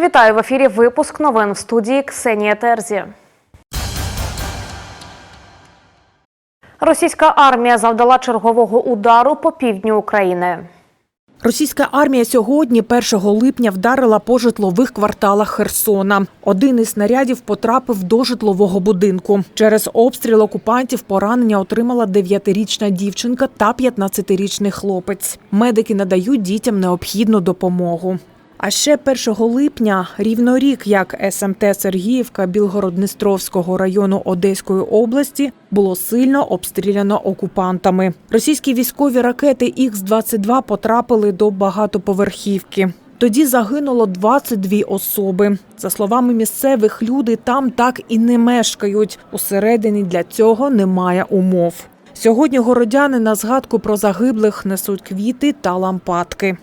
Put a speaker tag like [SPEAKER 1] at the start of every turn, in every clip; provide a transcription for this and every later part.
[SPEAKER 1] Вітаю в ефірі. Випуск новин в студії Ксенія Терзі. Російська армія завдала чергового удару по півдню України.
[SPEAKER 2] Російська армія сьогодні, 1 липня, вдарила по житлових кварталах Херсона. Один із снарядів потрапив до житлового будинку. Через обстріл окупантів поранення отримала 9-річна дівчинка та 15-річний хлопець. Медики надають дітям необхідну допомогу. А ще 1 липня, рівно рік, як СМТ Сергіївка Білгород-Дністровського району Одеської області було сильно обстріляно окупантами. Російські військові ракети Х-22 потрапили до багатоповерхівки. Тоді загинуло 22 особи. За словами місцевих, люди там так і не мешкають. Усередині для цього немає умов. Сьогодні городяни на згадку про загиблих несуть квіти та лампадки.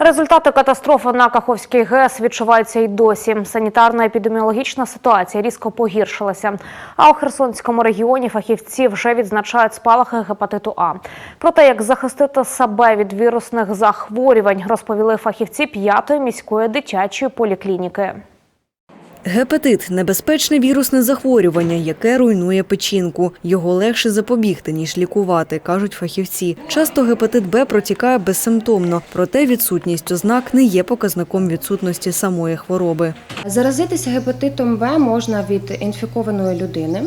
[SPEAKER 1] Результати катастрофи на Каховській ГЕС відчуваються й досі. Санітарно-епідеміологічна ситуація різко погіршилася. А у Херсонському регіоні фахівці вже відзначають спалахи гепатиту А. Про те, як захистити себе від вірусних захворювань, розповіли фахівці п'ятої міської дитячої поліклініки.
[SPEAKER 3] Гепатит небезпечне вірусне захворювання, яке руйнує печінку. Його легше запобігти ніж лікувати, кажуть фахівці. Часто гепатит Б протікає безсимптомно, проте відсутність ознак не є показником відсутності самої хвороби.
[SPEAKER 4] Заразитися гепатитом Б можна від інфікованої людини,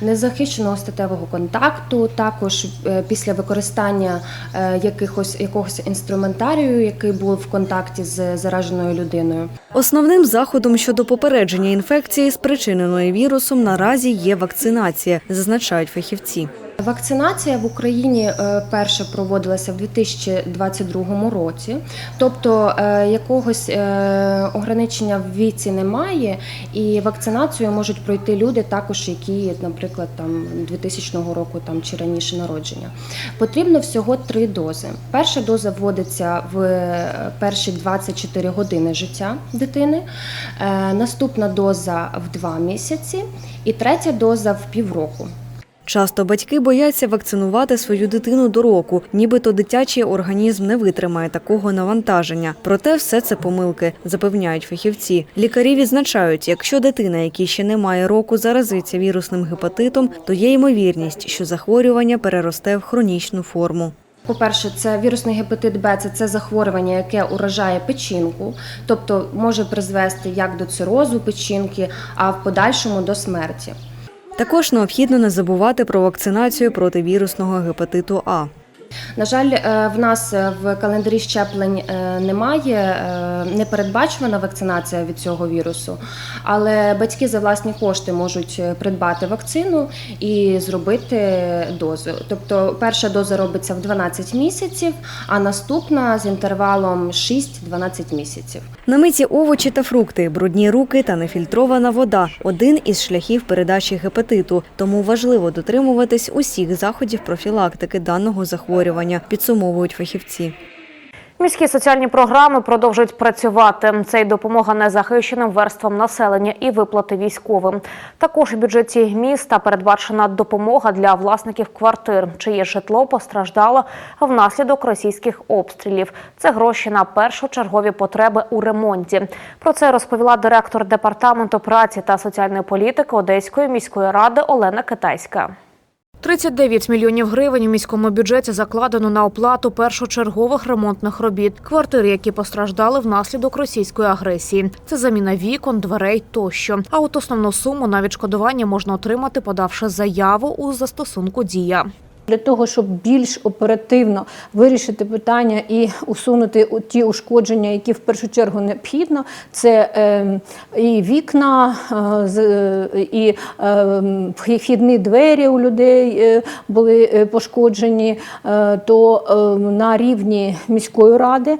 [SPEAKER 4] незахищеного статевого контакту, також е, після використання е, якихось якогось інструментарію, який був в контакті з зараженою людиною.
[SPEAKER 3] Основним заходом щодо попередження інфекції, спричиненої вірусом, наразі є вакцинація, зазначають фахівці.
[SPEAKER 4] Вакцинація в Україні е, перше проводилася в 2022 році, тобто е, якогось е, ограничення в віці немає, і вакцинацію можуть пройти люди, також які, наприклад, там 2000 року там чи раніше народження. Потрібно всього три дози. Перша доза вводиться в перші 24 години життя дитини, наступна доза в 2 місяці, і третя доза в півроку.
[SPEAKER 3] Часто батьки бояться вакцинувати свою дитину до року, нібито дитячий організм не витримає такого навантаження. Проте все це помилки, запевняють фахівці. Лікарі відзначають, якщо дитина, якій ще не має року, заразиться вірусним гепатитом, то є ймовірність, що захворювання переросте в хронічну форму.
[SPEAKER 4] По-перше, це вірусний гепатит Б, це, це захворювання, яке уражає печінку, тобто може призвести як до цирозу печінки, а в подальшому до смерті.
[SPEAKER 3] Також необхідно не забувати про вакцинацію проти вірусного гепатиту А.
[SPEAKER 4] На жаль, е, в нас е, в календарі щеплень е, немає, не передбачена вакцинація від цього вірусу, але батьки за власні кошти можуть придбати вакцину і зробити дозу. Тобто перша доза робиться в 12 місяців, а наступна з інтервалом 6-12 місяців.
[SPEAKER 3] На миті овочі та фрукти, брудні руки та нефільтрована вода один із шляхів передачі гепатиту. Тому важливо дотримуватись усіх заходів профілактики даного захворювання, підсумовують фахівці.
[SPEAKER 1] Міські соціальні програми продовжують працювати. Це й допомога незахищеним верствам населення і виплати військовим. Також у бюджеті міста передбачена допомога для власників квартир, чиє житло постраждало внаслідок російських обстрілів. Це гроші на першочергові потреби у ремонті. Про це розповіла директор департаменту праці та соціальної політики Одеської міської ради Олена Китайська. 39 мільйонів гривень у міському бюджеті закладено на оплату першочергових ремонтних робіт, квартири, які постраждали внаслідок російської агресії. Це заміна вікон, дверей тощо. А от основну суму на відшкодування можна отримати, подавши заяву у застосунку Дія.
[SPEAKER 5] Для того, щоб більш оперативно вирішити питання і усунути ті ушкодження, які в першу чергу необхідно, це е, і вікна, е, і е, вхідні двері у людей е, були е, пошкоджені, то е, на рівні міської ради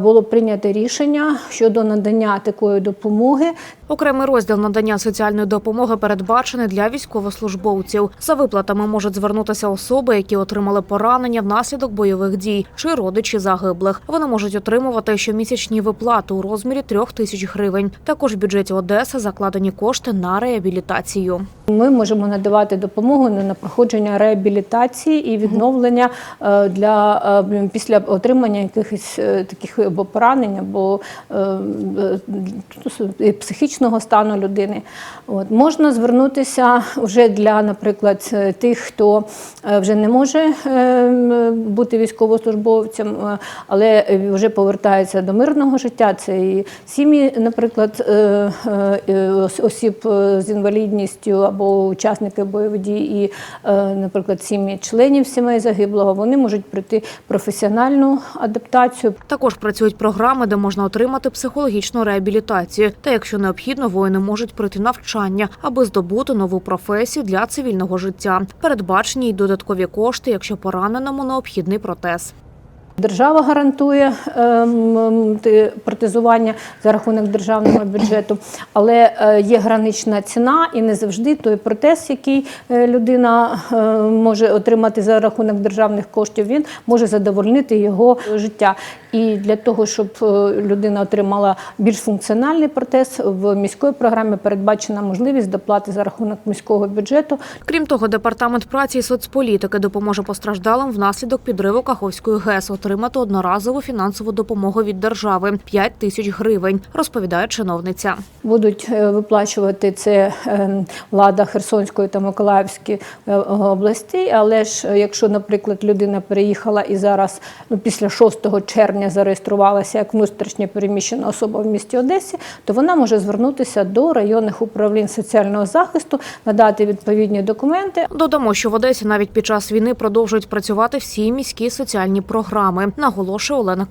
[SPEAKER 5] було прийнято рішення щодо надання такої допомоги
[SPEAKER 1] Окремий розділ надання соціальної допомоги передбачений для військовослужбовців. За виплатами можуть звернутися особи, які отримали поранення внаслідок бойових дій, чи родичі загиблих. Вони можуть отримувати щомісячні виплати у розмірі трьох тисяч гривень. Також в бюджеті Одеси закладені кошти на реабілітацію.
[SPEAKER 5] Ми можемо надавати допомогу на проходження реабілітації і відновлення е, для е, після отримання якихось е, таких або поранень, або психічного стану людини. От можна звернутися вже для, наприклад, тих, хто е, вже не може е, бути військовослужбовцем, е, але вже повертається до мирного життя. Це і сім'ї, наприклад, е, е, ос- осіб з інвалідністю або учасники бойових дій, і, наприклад, сім'ї членів сімей загиблого. Вони можуть пройти професіональну адаптацію,
[SPEAKER 1] Також працюють програми, де можна отримати психологічну реабілітацію. Та якщо необхідно, воїни можуть пройти навчання, аби здобути нову професію для цивільного життя. Передбачені й додаткові кошти, якщо пораненому необхідний протез.
[SPEAKER 5] Держава гарантує ем, протезування за рахунок державного бюджету, але е, є гранична ціна, і не завжди той протез, який е, людина е, може отримати за рахунок державних коштів, він може задовольнити його життя. І для того, щоб людина отримала більш функціональний протез, в міської програмі передбачена можливість доплати за рахунок міського бюджету
[SPEAKER 1] Крім того, департамент праці і соцполітики допоможе постраждалим внаслідок підриву Каховської ГЕС отримати одноразову фінансову допомогу від держави 5 тисяч гривень, розповідає чиновниця.
[SPEAKER 5] Будуть е, виплачувати це е, влада Херсонської та Миколаївської е, областей. Але ж якщо, наприклад, людина переїхала і зараз ну, після 6 червня зареєструвалася як внутрішньо переміщена особа в місті Одесі, то вона може звернутися до районних управлінь соціального захисту, надати відповідні документи.
[SPEAKER 1] Додамо, що в Одесі навіть під час війни продовжують працювати всі міські соціальні програми, наголошує Олена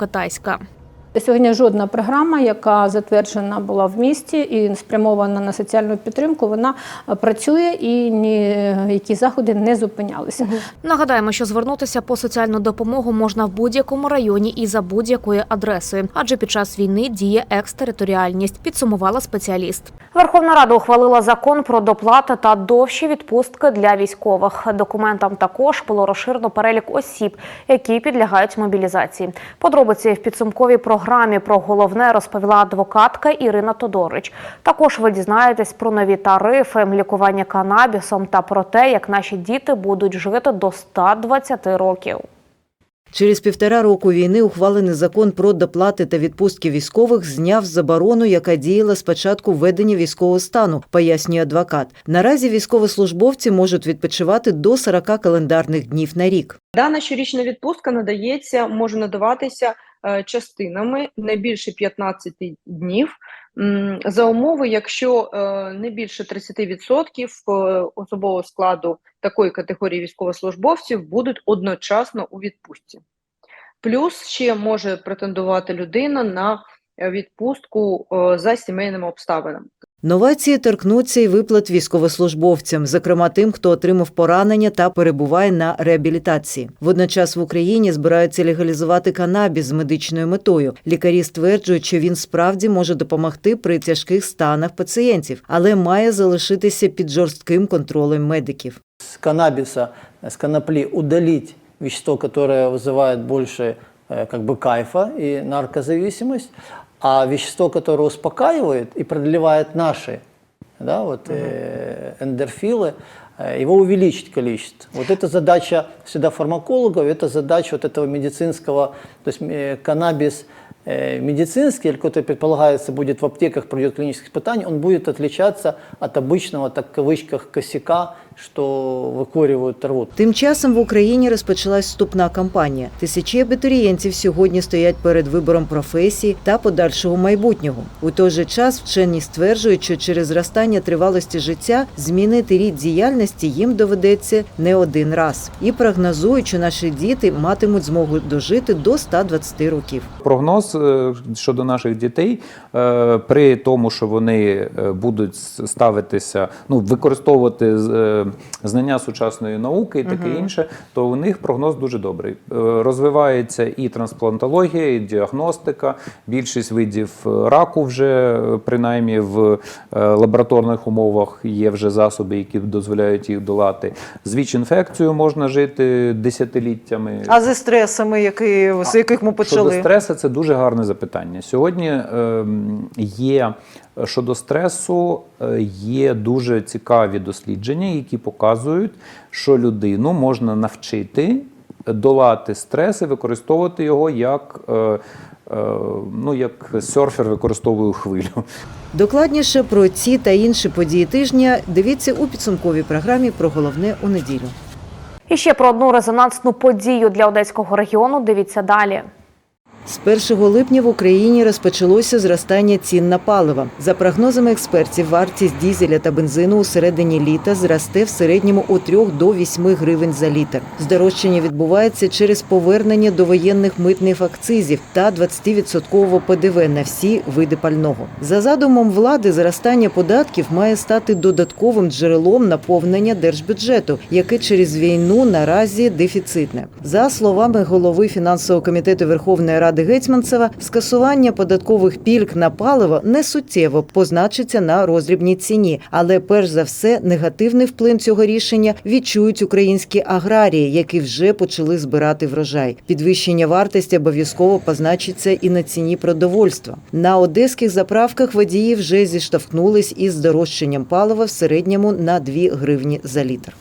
[SPEAKER 1] Китайська.
[SPEAKER 5] Сьогодні жодна програма, яка затверджена була в місті і спрямована на соціальну підтримку, вона е, працює і ніякі заходи не зупинялися.
[SPEAKER 1] Нагадаємо, що звернутися по соціальну допомогу можна в будь-якому районі і за будь-якою адресою, адже під час війни діє екстериторіальність, підсумувала спеціаліст. Верховна Рада ухвалила закон про доплати та довші відпустки для військових. Документам також було розширено перелік осіб, які підлягають мобілізації. Подробиці в підсумковій програмі про головне розповіла адвокатка Ірина Тодорич. Також ви дізнаєтесь про нові тарифи, лікування канабісом та про те, як наші діти будуть жити до 120 років.
[SPEAKER 6] Через півтора року війни ухвалений закон про доплати та відпустки військових зняв заборону, яка діяла з початку введення військового стану, пояснює адвокат. Наразі військовослужбовці можуть відпочивати до 40 календарних днів на рік.
[SPEAKER 7] Дана щорічна відпустка надається, може надаватися е, частинами не більше 15 днів за умови, якщо е, не більше 30% е, особового складу такої категорії військовослужбовців будуть одночасно у відпустці. Плюс ще може претендувати людина на відпустку за сімейними обставинами.
[SPEAKER 6] Новації торкнуться і виплат військовослужбовцям, зокрема тим, хто отримав поранення та перебуває на реабілітації. Водночас в Україні збираються легалізувати канабіс з медичною метою. Лікарі стверджують, що він справді може допомогти при тяжких станах пацієнтів, але має залишитися під жорстким контролем медиків.
[SPEAKER 8] с каннабиса, с конопли удалить вещество, которое вызывает больше э, как бы кайфа и наркозависимость, а вещество, которое успокаивает и продлевает наши да, вот, э, эндорфилы, э, его увеличить количество. Вот это задача всегда фармакологов, это задача вот этого медицинского, то есть э, каннабис э, медицинский, или который предполагается будет в аптеках, пройдет клинические испытания, он будет отличаться от обычного, так в кавычках, косяка, что выкуривают рвут.
[SPEAKER 6] Тим часом в Україні розпочалась вступна кампанія. Тисячі абітурієнтів сьогодні стоять перед вибором професії та подальшого майбутнього. У той же час вчені стверджують, що через зростання тривалості життя змінити рід діяльності їм доведеться не один раз. І прогнозують, що наші діти матимуть змогу дожити до 120 років.
[SPEAKER 9] Прогноз е, щодо наших дітей е, при тому, що вони е, будуть ставитися, ну використовувати з- знання сучасної науки і таке інше, то у них прогноз дуже добрий. Е, Розвивається і трансплантологія, і діагностика. Більшість видів е, раку вже е, принаймні в е, лабораторних умовах є вже засоби, які дозволяють їх долати. З ВІЧ-інфекцією можна жити десятиліттями.
[SPEAKER 10] А зі стресами, які, з яких ми
[SPEAKER 9] Щодо
[SPEAKER 10] почали?
[SPEAKER 9] стресу, це дуже гарне запитання. Сьогодні ем, є щодо стресу е, є дуже цікаві дослідження, які показують, що людину можна навчити долати стрес і використовувати його як, е, е, ну, як серфер використовує хвилю.
[SPEAKER 6] Докладніше про ці та інші події тижня дивіться у підсумковій програмі про головне у неділю.
[SPEAKER 1] І ще про одну резонансну подію для одеського регіону. Дивіться далі.
[SPEAKER 6] З 1 липня в Україні розпочалося зростання цін на паливо. За прогнозами експертів, вартість дізеля та бензину у середині літа зросте в середньому у 3 до 8 гривень за літр. Здорожчання відбувається через повернення довоєнних митних акцизів та 20% ПДВ на всі види пального. За задумом влади, зростання податків має стати додатковим джерелом наповнення держбюджету, яке через війну наразі дефіцитне. За словами голови фінансового комітету Верховної Ради Гетьманцева, скасування податкових пільг на паливо не суттєво позначиться на роздрібній ціні, але перш за все негативний вплив цього рішення відчують українські аграрії, які вже почали збирати врожай. Підвищення вартості обов'язково позначиться і на ціні продовольства. На одеських заправках водії вже зіштовхнулись із здорожчанням палива в середньому на 2 гривні за літр.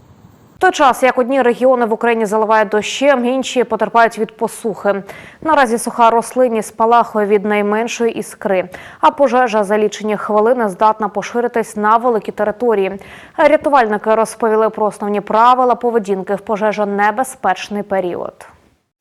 [SPEAKER 1] Той час, як одні регіони в Україні заливають дощем, інші потерпають від посухи. Наразі суха рослині спалахує від найменшої іскри, а пожежа за лічені хвилини здатна поширитись на великі території. Рятувальники розповіли про основні правила поведінки в пожежонебезпечний період.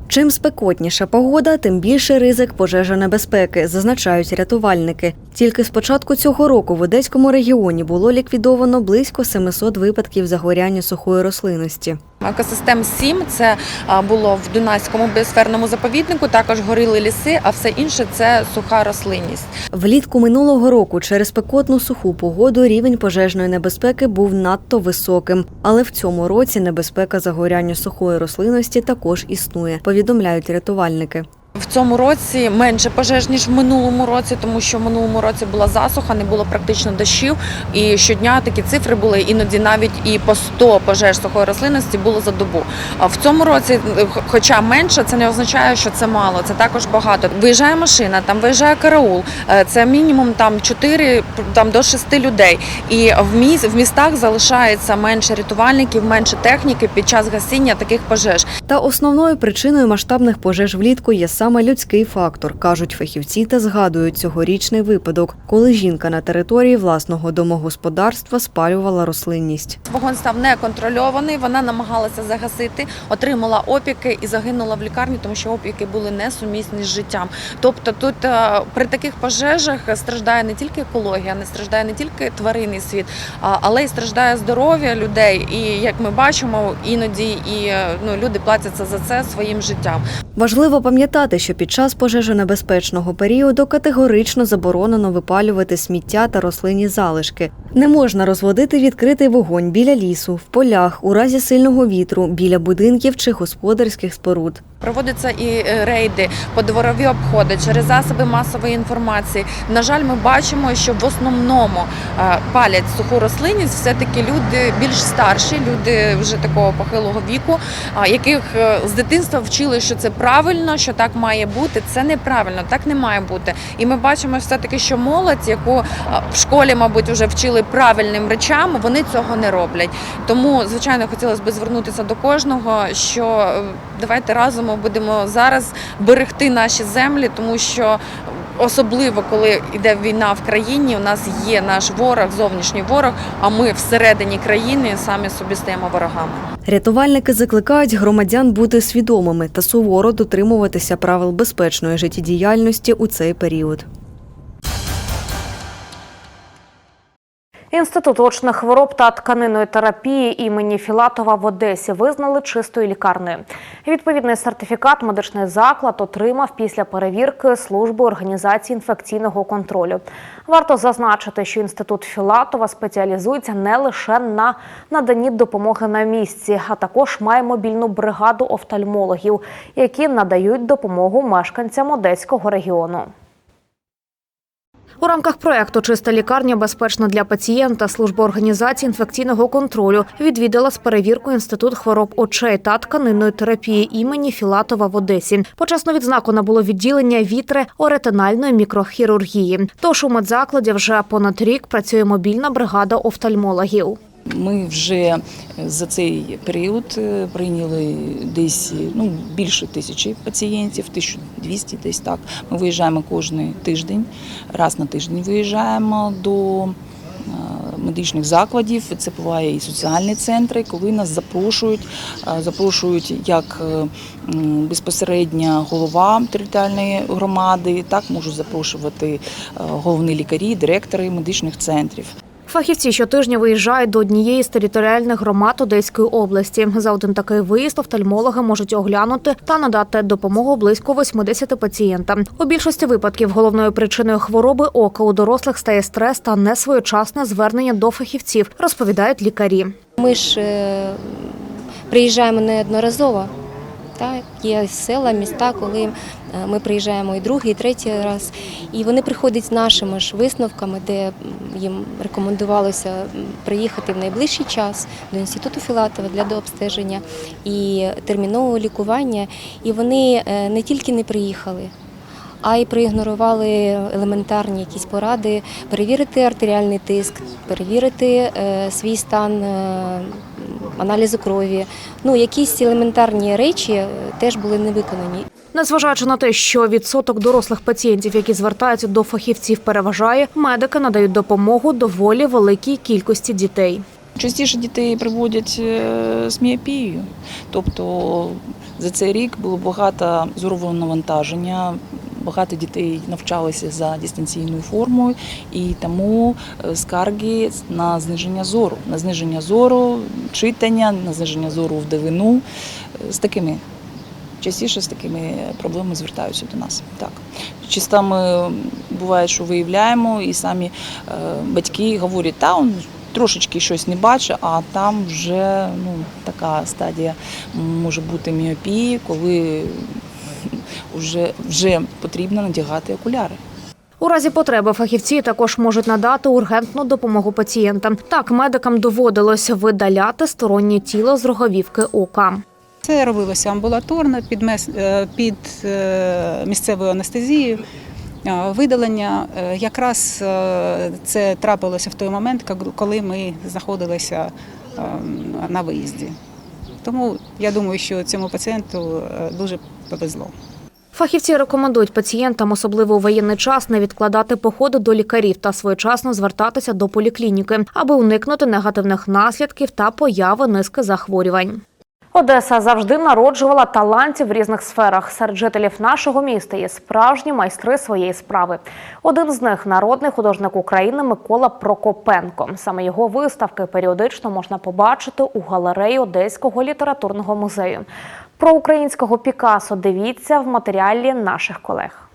[SPEAKER 3] Чим спекотніша погода, тим більше ризик пожежонебезпеки, зазначають рятувальники. Тільки з початку цього року в Одеському регіоні було ліквідовано близько 700 випадків загоряння сухої рослинності.
[SPEAKER 11] Екосистем 7 – це було в Дунайському біосферному заповіднику. Також горіли ліси, а все інше це суха рослинність.
[SPEAKER 3] Влітку минулого року через пекотну суху погоду рівень пожежної небезпеки був надто високим. Але в цьому році небезпека загоряння сухої рослинності також існує, повідомляють рятувальники.
[SPEAKER 11] В цьому році менше пожеж ніж в минулому році, тому що в минулому році була засуха, не було практично дощів. І щодня такі цифри були іноді навіть і по 100 пожеж сухої рослинності було за добу. А в цьому році, хоча менше, це не означає, що це мало. Це також багато. Виїжджає машина, там виїжджає караул. Е, Це мінімум там 4 там до 6 людей. І в міс в містах залишається менше рятувальників, менше техніки під час гасіння таких пожеж.
[SPEAKER 3] Та основною причиною масштабних пожеж влітку є саме людський фактор, кажуть фахівці та згадують цьогорічний випадок, коли жінка на території власного домогосподарства спалювала рослинність.
[SPEAKER 11] Вогонь став неконтрольований. Вона намагалася загасити, отримала опіки і загинула в лікарні, тому що опіки були несумісні з життям. Тобто, тут е, при таких пожежах страждає не тільки екологія, не страждає не тільки тваринний світ, але й страждає здоров'я людей. І як ми бачимо, іноді і е, ну люди платяться за це своїм життям.
[SPEAKER 3] Важливо пам'ятати, що під час пожежонебезпечного періоду категорично заборонено випалювати сміття та рослинні залишки. Не можна розводити відкритий вогонь біля лісу, в полях, у разі сильного вітру, біля будинків чи господарських споруд.
[SPEAKER 11] Проводяться і е, рейди, подворові обходи через засоби масової інформації. На жаль, ми бачимо, що в основному е, палять суху рослинність все-таки люди більш старші, люди вже такого похилого віку, яких е, з дитинства вчили, що це правильно, що так має бути. Це неправильно, так не має бути. І ми бачимо все-таки, що молодь, яку в школі, мабуть, вже вчили правильним речам, вони цього не роблять. Тому, звичайно, хотілося б звернутися до кожного, що давайте разом будемо зараз берегти наші землі, тому що особливо коли йде війна в країні, у нас є наш ворог, зовнішній ворог. А ми всередині країни самі собі стаємо ворогами.
[SPEAKER 3] Рятувальники закликають громадян бути свідомими та суворо дотримуватися правил безпечної життєдіяльності у цей період.
[SPEAKER 1] Інститут очних хвороб та тканинної терапії імені Філатова в Одесі визнали чистою лікарнею. Відповідний сертифікат медичний заклад отримав після перевірки служби організації інфекційного контролю. Варто зазначити, що інститут Філатова спеціалізується не лише на наданні допомоги на місці, а також має мобільну бригаду офтальмологів, які надають допомогу мешканцям одеського регіону. У рамках проекту Чиста лікарня безпечна для пацієнта. Служба організації інфекційного контролю відвідала з перевіркою інститут хвороб очей та тканинної терапії імені Філатова в Одесі. Почесну відзнаку набуло відділення вітре оретинальної мікрохірургії. Тож у медзакладі вже понад рік працює мобільна бригада офтальмологів.
[SPEAKER 12] Ми вже за цей період е, прийняли десь ну, більше тисячі пацієнтів, 1200 десь так. Ми виїжджаємо кожен тиждень, раз на тиждень виїжджаємо до е, медичних закладів. Це буває і соціальні центри, коли нас запрошують, е, запрошують як е, м, безпосередньо голова територіальної громади, так можуть запрошувати е, головні лікарі, директори медичних центрів.
[SPEAKER 1] Фахівці щотижня виїжджають до однієї з територіальних громад Одеської області. За один такий виїзд офтальмологи можуть оглянути та надати допомогу близько 80 пацієнтам. У більшості випадків головною причиною хвороби ока у дорослих стає стрес та несвоєчасне звернення до фахівців, розповідають лікарі.
[SPEAKER 13] Ми ж е, приїжджаємо неодноразово. Так, є села, міста, коли е, ми приїжджаємо і другий, і третій раз, і вони приходять з нашими ж висновками, де їм рекомендувалося приїхати в найближчий час до інституту Філатова для дообстеження і термінового лікування. І вони е, не тільки не приїхали, а й проігнорували елементарні якісь поради, перевірити артеріальний тиск, перевірити е, свій стан е, аналізу крові. Ну, якісь елементарні речі е, теж були не виконані.
[SPEAKER 1] Незважаючи на те, що відсоток дорослих пацієнтів, які звертаються до фахівців, переважає, медики надають допомогу доволі великій кількості дітей.
[SPEAKER 12] Частіше дітей приводять з міопією. Тобто за цей рік було багато зорового навантаження, багато дітей навчалися за дистанційною формою, і тому е, скарги на зниження зору, на зниження зору, читання, на зниження зору в дивину. Е, З такими частіше з такими проблемами звертаються до нас. Так. Чисто ми буває, що виявляємо, і самі е, батьки говорять, та он трошечки щось не бачить, а там вже ну, така стадія може бути міопії, коли вже, вже потрібно надягати окуляри.
[SPEAKER 1] У разі потреби фахівці також можуть надати ургентну допомогу пацієнтам. Так, медикам доводилось видаляти стороннє тіло з роговівки ока.
[SPEAKER 14] Це робилося амбулаторно під, е, під е, місцевою анестезією. Е, Видалення якраз це трапилося в той момент, коли ми знаходилися на виїзді. Тому я думаю, що цьому пацієнту дуже повезло.
[SPEAKER 1] Фахівці рекомендують пацієнтам, особливо у воєнний час, не відкладати походи до лікарів та своєчасно звертатися до поліклініки, аби уникнути негативних наслідків та появи низки захворювань. Одеса завжди народжувала талантів в різних сферах. Серед жителів нашого міста є справжні майстри своєї справи. Один з них народний художник України Микола Прокопенко. Саме його виставки періодично можна побачити у галереї Одеського літературного музею. Про українського Пікасо дивіться в матеріалі наших колег.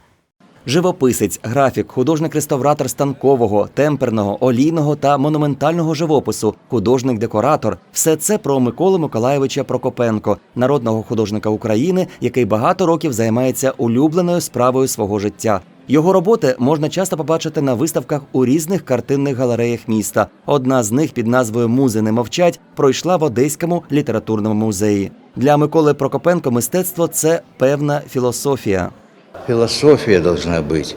[SPEAKER 15] Живописець, графік, художник-реставратор станкового, темперного, олійного та монументального живопису, художник-декоратор все це про Миколу Миколаєвича Прокопенко, народного художника України, який багато років займається улюбленою справою свого життя. Його роботи можна часто побачити на виставках у різних картинних галереях міста. Одна з них під назвою Музи не мовчать пройшла в Одеському літературному музеї. Для Миколи Прокопенко мистецтво це певна філософія.
[SPEAKER 16] философия должна быть.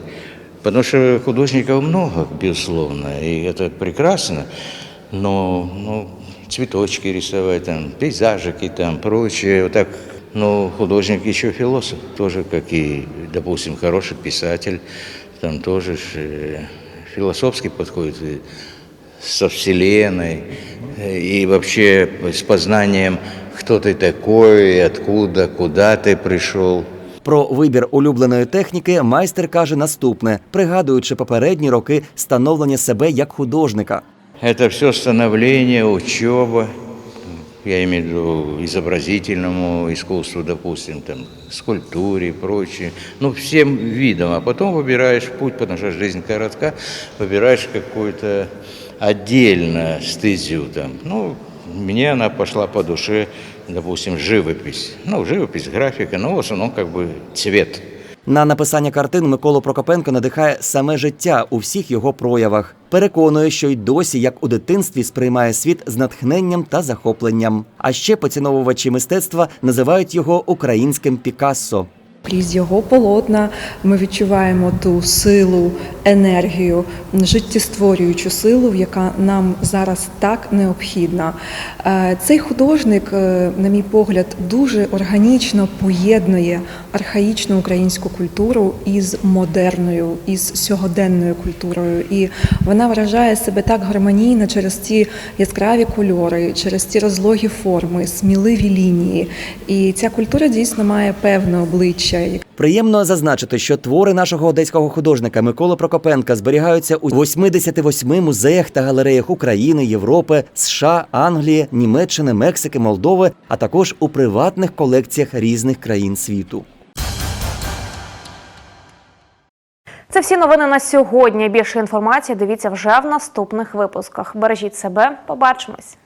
[SPEAKER 16] Потому что художников много, безусловно, и это прекрасно. Но ну, цветочки рисовать, там, пейзажики, там, прочее. Вот но художник еще философ, тоже, как и, допустим, хороший писатель, там тоже ж, э, философски подходит и со Вселенной, э, и вообще с познанием, кто ты такой, откуда, куда ты пришел.
[SPEAKER 15] Про вибір улюбленої техніки майстер каже наступне, пригадуючи попередні роки становлення себе як художника.
[SPEAKER 16] Это все становление, учеба, Я имею в виду изобразительному искусству, допустим, там, скульптуре и прочее, ну, всем видам, а потом выбираешь путь, потому что жизнь коротка, выбираешь какую-то отдельно стезю там. Ну, мне она пошла по душе, допустим, живопись. Ну, живопись, графика, но в основном как бы цвет.
[SPEAKER 15] На написання картин Миколу Прокопенко надихає саме життя у всіх його проявах. Переконує, що й досі, як у дитинстві, сприймає світ з натхненням та захопленням. А ще поціновувачі мистецтва називають його українським Пікассо.
[SPEAKER 17] Крізь його полотна ми відчуваємо ту силу, енергію, життєстворюючу силу, яка нам зараз так необхідна. Е, Цей художник, е, на мій погляд, дуже органічно поєднує архаїчну українську культуру із модерною, із сьогоденною культурою. І вона вражає себе так гармонійно через ці яскраві кольори, через ці розлогі форми, сміливі лінії. І ця культура дійсно має певне обличчя.
[SPEAKER 15] Приємно зазначити, що твори нашого одеського художника Миколи Прокопенка зберігаються у 88 музеях та галереях України, Європи, США, Англії, Німеччини, Мексики, Молдови, а також у приватних колекціях різних країн світу.
[SPEAKER 1] Це всі новини на сьогодні. Більше інформації дивіться вже в наступних випусках. Бережіть себе, побачимось.